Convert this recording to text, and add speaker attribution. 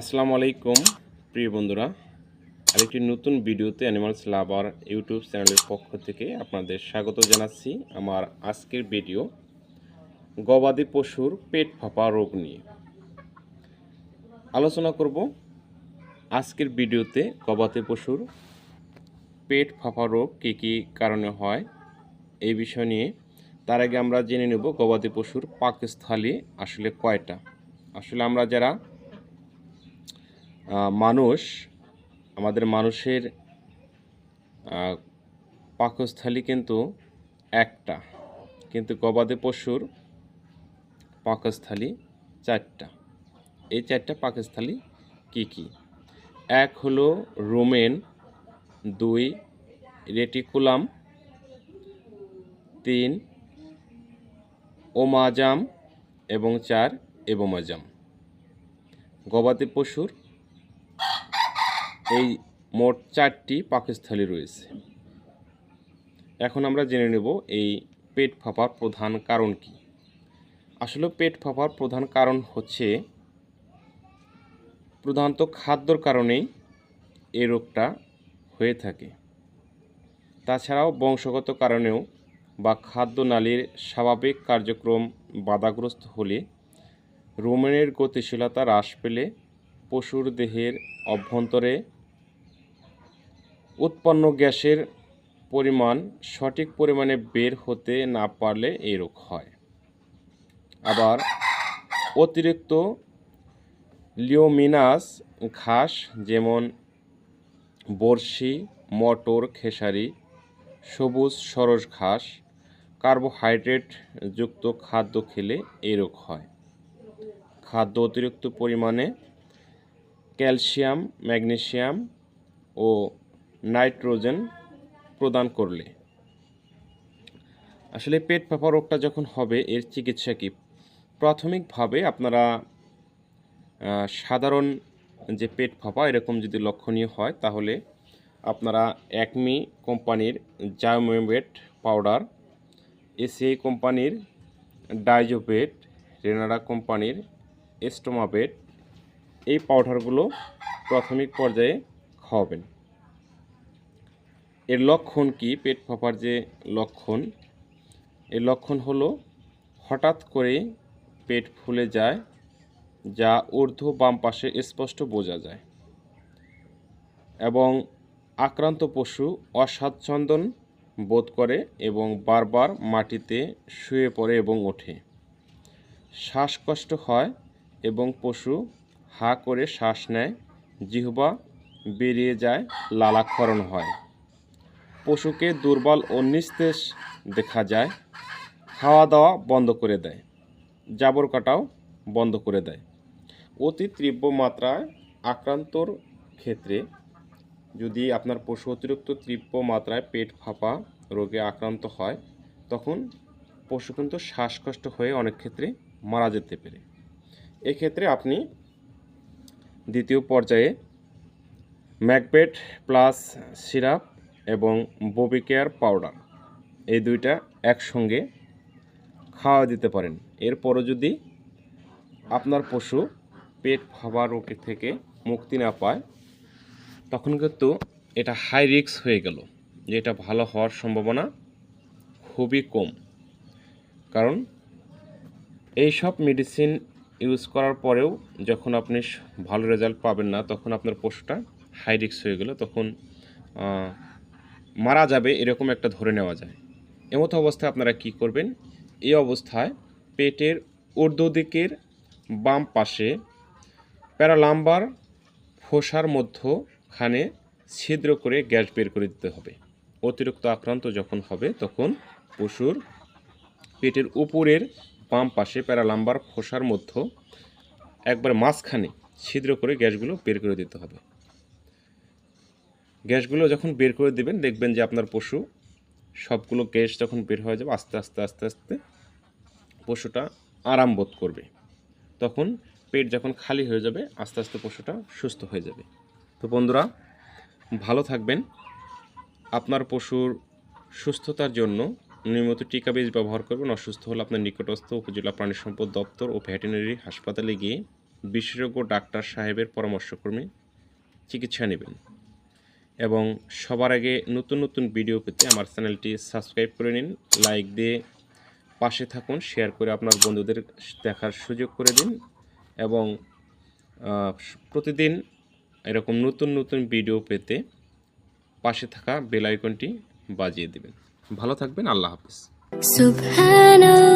Speaker 1: আসসালামু আলাইকুম, প্রিয় বন্ধুরা। আরেকটি নতুন ভিডিওতে অ্যানিমালস লাভার ইউটিউব চ্যানেলের পক্ষ থেকে আপনাদের স্বাগত জানাচ্ছি আমার আজকের ভিডিও গবাদি পশুর পেট ফাঁপা রোগ নিয়ে। আলোচনা করব আজকের ভিডিওতে গবাদি পশুর পেট ফাঁপা রোগ কী কী কারণে হয়, এই বিষয় নিয়ে। তার আগে আমরা জেনে নেব গবাদি পশুর পাকস্থলী আসলে কয়টা। আসলে আমরা যারা মানুষ, আমাদের মানুষের পাকস্থলী কিন্তু একটা। কিন্তু গবাদি পশুর পাকস্থলী চারটা। এই চারটা পাকস্থলী কি কি? এক হলো রোমেন, দুই রেটিকুলাম, তিন ওমাজাম এবং চার এবমাজাম। গবাদি পশুর এই মোট চারটি পাকস্থলী রয়েছে। এখন আমরা জেনে নেব এই পেট ফাঁপার প্রধান কারণ কি। আসলে পেট ফাঁপার প্রধান কারণ হচ্ছে প্রধানত খাদ্যর কারণেই এই রোগটা হয়ে থাকে। তাছাড়াও বংশগত কারণেও বা খাদ্যনালীর স্বাভাবিক কার্যক্রম বাধাগ্রস্ত হলে রোমেনের গতিশীলতা হ্রাস পেলে পশুর দেহের অভ্যন্তরে উৎপন্ন গ্যাসের পরিমাণ সঠিক পরিমাণে বের হতে না পারলে এই রোগ হয়। আবার অতিরিক্ত লিওমিনাস ঘাস যেমন বর্ষি মটর, খেসারি, সবুজ সরস ঘাস, কার্বোহাইড্রেট যুক্ত খাদ্য খেলে এই রোগ হয়। খাদ্য অতিরিক্ত পরিমাণে ক্যালসিয়াম, ম্যাগনেসিয়াম ও নাইট্রোজেন প্রদান করলে। আসলে পেট ফাঁপা রোগটা যখন হবে, এর চিকিৎসা কি? প্রাথমিকভাবে আপনারা সাধারণ যে পেট ফাঁপা, এরকম যদি লক্ষণীয় হয়, তাহলে আপনারা একমি কোম্পানির জায়োমেবেট পাউডার, এসিআই কোম্পানির ডাইজোবেট রেনাডা কোম্পানির এস্টোমাবেট এই পাউডারগুলো প্রাথমিক পর্যায়ে খাওয়াবেন। এর লক্ষণ কি? পেট ফাঁপার যে লক্ষণ, এর লক্ষণ হলো হঠাৎ করে পেট ফুলে যায়, যা ঊর্ধ্ব বাম পাশে স্পষ্ট বোঝা যায়। এবং আক্রান্ত পশু অস্বাচ্ছন্দ্য বোধ করে এবং বারবার মাটিতে শুয়ে পড়ে এবং ওঠে। শ্বাসকষ্ট হয় এবং পশু হা করে শ্বাস নেয়, জিহ্বা বেরিয়ে যায়, লালাক্ষরণ হয়। পশুকে দুর্বল ও নিস্তেজ দেখা যায়, খাওয়া দাওয়া বন্ধ করে দেয়, জাবর কাটাও বন্ধ করে দেয়। অতি তীব্র মাত্রায় আক্রান্তর ক্ষেত্রে যদি আপনার পশু অতিরিক্ত তীব্র মাত্রায় পেট ফাঁপা রোগে আক্রান্ত হয়, তখন পশু কিন্তু শ্বাসকষ্ট হয়ে অনেক ক্ষেত্রে মারা যেতে পারে। এক্ষেত্রে আপনি দ্বিতীয় পর্যায়ে ম্যাকবেট প্লাস সিরাপ এবং ববিকেয়ার পাউডার। এই দুইটা একসঙ্গে খাওয়া দিতে পারেন। এরপরও যদি আপনার পশু পেট ফাঁপা রোগ থেকে মুক্তি না পায়, তখন কিন্তু এটা হাই রিস্ক হয়ে গেল যে এটা ভালো হওয়ার সম্ভাবনা খুবই কম। কারণ এই সব মেডিসিন ইউজ করার পরেও যখন আপনি ভালো রেজাল্ট পাবেন না, তখন আপনার পশুটা হাই রিক্স হয়ে গেল, তখন মারা যাবে এরকম একটা ধরে নেওয়া যায়। এমতো অবস্থায় আপনারা কি করবেন? এই অবস্থায় পেটের ঊর্ধ্ব দিকের বাম পাশে প্যারালাম্বার ফোসার মধ্যখানে ছিদ্র করে গ্যাস বের করে দিতে হবে। অতিরিক্ত আক্রান্ত যখন হবে, তখন পশুর পেটের উপরের বাম পাশে প্যারালাম্বার ফোসার মধ্য একবার মাঝখানে ছিদ্র করে গ্যাসগুলো বের করে দিতে হবে। গ্যাসগুলো যখন বের করে দেবেন, দেখবেন যে আপনার পশু সবগুলো গ্যাস যখন বের হয়ে যাবে, আস্তে আস্তে আস্তে আস্তে পশুটা আরাম বোধ করবে। তখন পেট যখন খালি হয়ে যাবে, আস্তে আস্তে পশুটা সুস্থ হয়ে যাবে। তো বন্ধুরা, ভালো থাকবেন। আপনার পশুর সুস্থতার জন্য নিয়মিত টিকা বীজ ব্যবহার করবেন। অসুস্থ হলে আপনার নিকটস্থ উপজেলা প্রাণী সম্পদ দপ্তর ও ভেটেরিনারি হাসপাতালে গিয়ে বিশেষজ্ঞ ডাক্তার সাহেবের পরামর্শক্রমে চিকিৎসা নেবেন। এবং সবার আগে নতুন নতুন ভিডিও পেতে আমার চ্যানেলটি সাবস্ক্রাইব করে নিন লাইক দিয়ে পাশে থাকুন শেয়ার করে আপনার বন্ধুদের দেখার সুযোগ করে দিন এবং প্রতিদিন এরকম নতুন নতুন ভিডিও পেতে পাশে থাকা বেল আইকনটি বাজিয়ে দেবেন। ভালো থাকবেন, আল্লাহ হাফিজ।
Speaker 2: সুবহানাল্লাহ